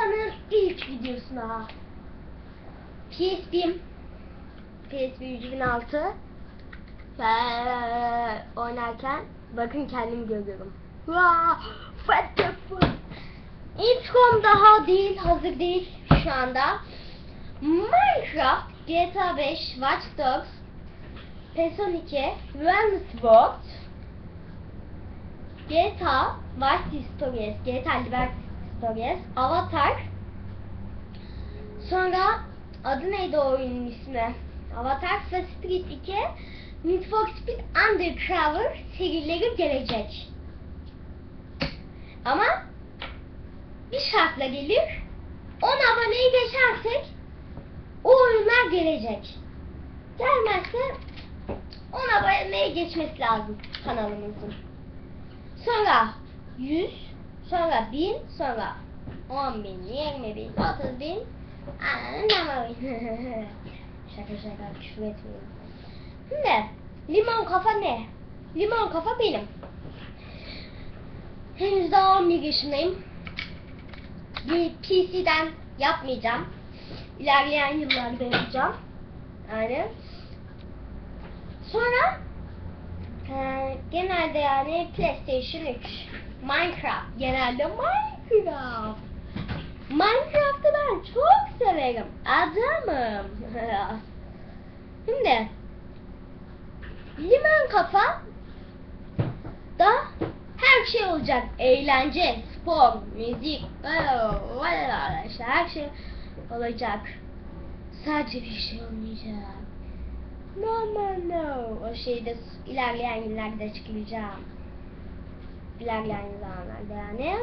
Kafa'nın ilk videosuna. PSP'm. PSP 3006. Ve oynarken bakın kendimi görüyorum. What the fuck? Daha değil, hazır değil şu anda. Minecraft, GTA 5, Watch Dogs, PES 12, World, GTA, Vice Stories, GTA Liberty Stories, Avatar. Sonra adı neydi o oyunun ismi? Avatar ve Street 2, Need for Speed Undercover serileri gelecek. Ama bir şartla gelir. 10 aboneyi geçersek o oyunlar gelecek. Gelmezse 10 aboneyi geçmesi lazım kanalımızın. Sonra 100, sonra 1000, sonra 10 bin, 20 bin, 30 bin. Anlamadım. şaka şaka küfür etmiyorum. Şimdi limon kafa ne? Limon kafa benim. Henüz daha 11 yaşındayım. Bir PC'den yapmayacağım. İlerleyen yıllarda yapacağım. Yani. Sonra ee, genelde yani PlayStation 3, Minecraft, genelde Minecraft. Minecraft'ı ben çok severim. Adamım. Şimdi Liman kafa da her şey olacak. Eğlence, spor, müzik, işte her şey olacak. Sadece bir şey olmayacak. No no no. O şeyde ilerleyen günlerde çıkacağım. İlerleyen zamanlarda yani.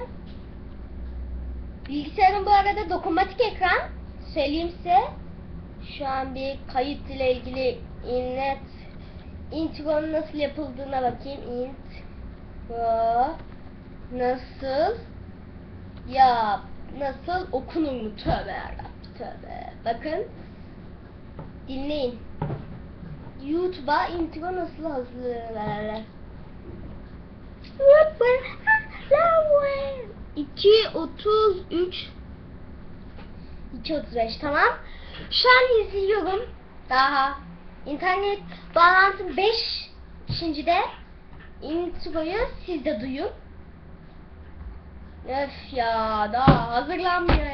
Bilgisayarım bu arada dokunmatik ekran. Söyleyeyim size. Şu an bir kayıt ile ilgili inlet intro'nun nasıl yapıldığına bakayım. Intro nasıl ya nasıl okunur mu? Tövbe yarabbim tövbe. Bakın dinleyin. YouTube'a intro nasıl hazırlanır? 2.33 2.35 tamam. Şu an izliyorum. Daha internet bağlantım 5 de introyu siz de duyun. Öf ya daha hazırlanmıyor.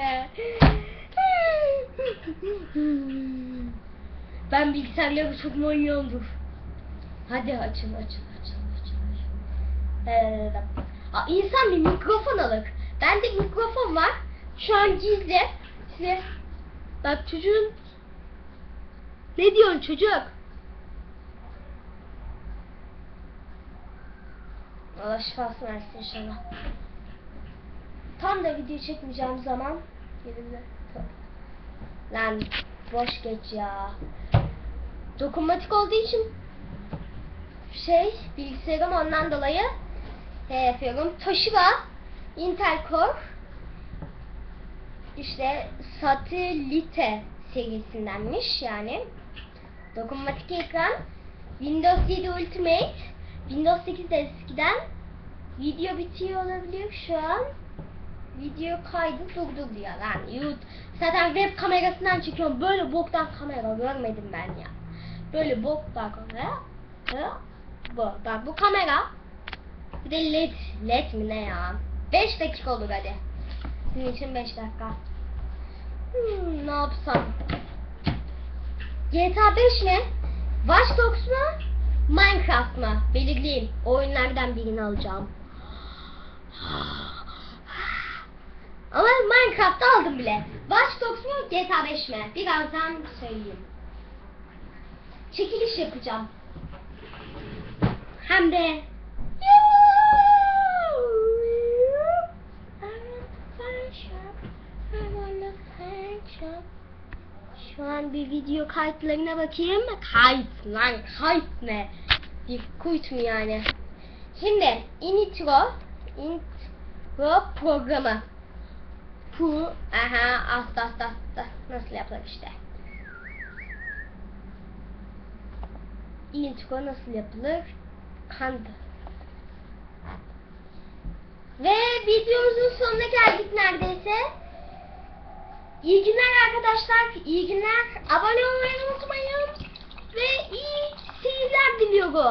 Ben bilgisayarları çok manyağımdır. Hadi açın açın. açın. Ee, Aa, insan bir mikrofon alır. Bende mikrofon var. Şu an gizli. Size bak çocuğun ne diyorsun çocuk? Allah şifasını versin inşallah. Tam da video çekmeyeceğim zaman yerinde. Lan boş geç ya. Dokunmatik olduğu için şey bilgisayarım ondan dolayı şey yapıyorum. Toshiba Intel Core işte Satellite serisindenmiş yani. Dokunmatik ekran Windows 7 Ultimate. Windows 8 de eskiden video bitiyor olabilir şu an. Video kaydı durduruluyor lan YouTube zaten web kamerasından çekiyorum. Böyle boktan kamera görmedim ben ya. Böyle bok bak kamera bu. Bak bu kamera bir de led led mi ne ya? 5 dakika olur hadi. Sizin için 5 dakika. Hmm, ne yapsam? GTA 5 mi? Watch Dogs mu? Minecraft mı? Belirleyeyim. Oyunlardan birini alacağım. Ama Minecraft'ı aldım bile. Watch Dogs mu GTA 5 mi? Birazdan söyleyeyim. Çekiliş yapacağım. Hem de şu an bir video kayıtlarına bakayım. Kayıt lan kayıt ne? Bir kuyut mu yani? Şimdi intro intro programı. Bu aha asta asta asta nasıl yapılır işte. Intro nasıl yapılır? Kandı. Ve videomuzun sonuna. İyi günler arkadaşlar. İyi günler. Abone olmayı unutmayın. Ve iyi seyirler diliyorum.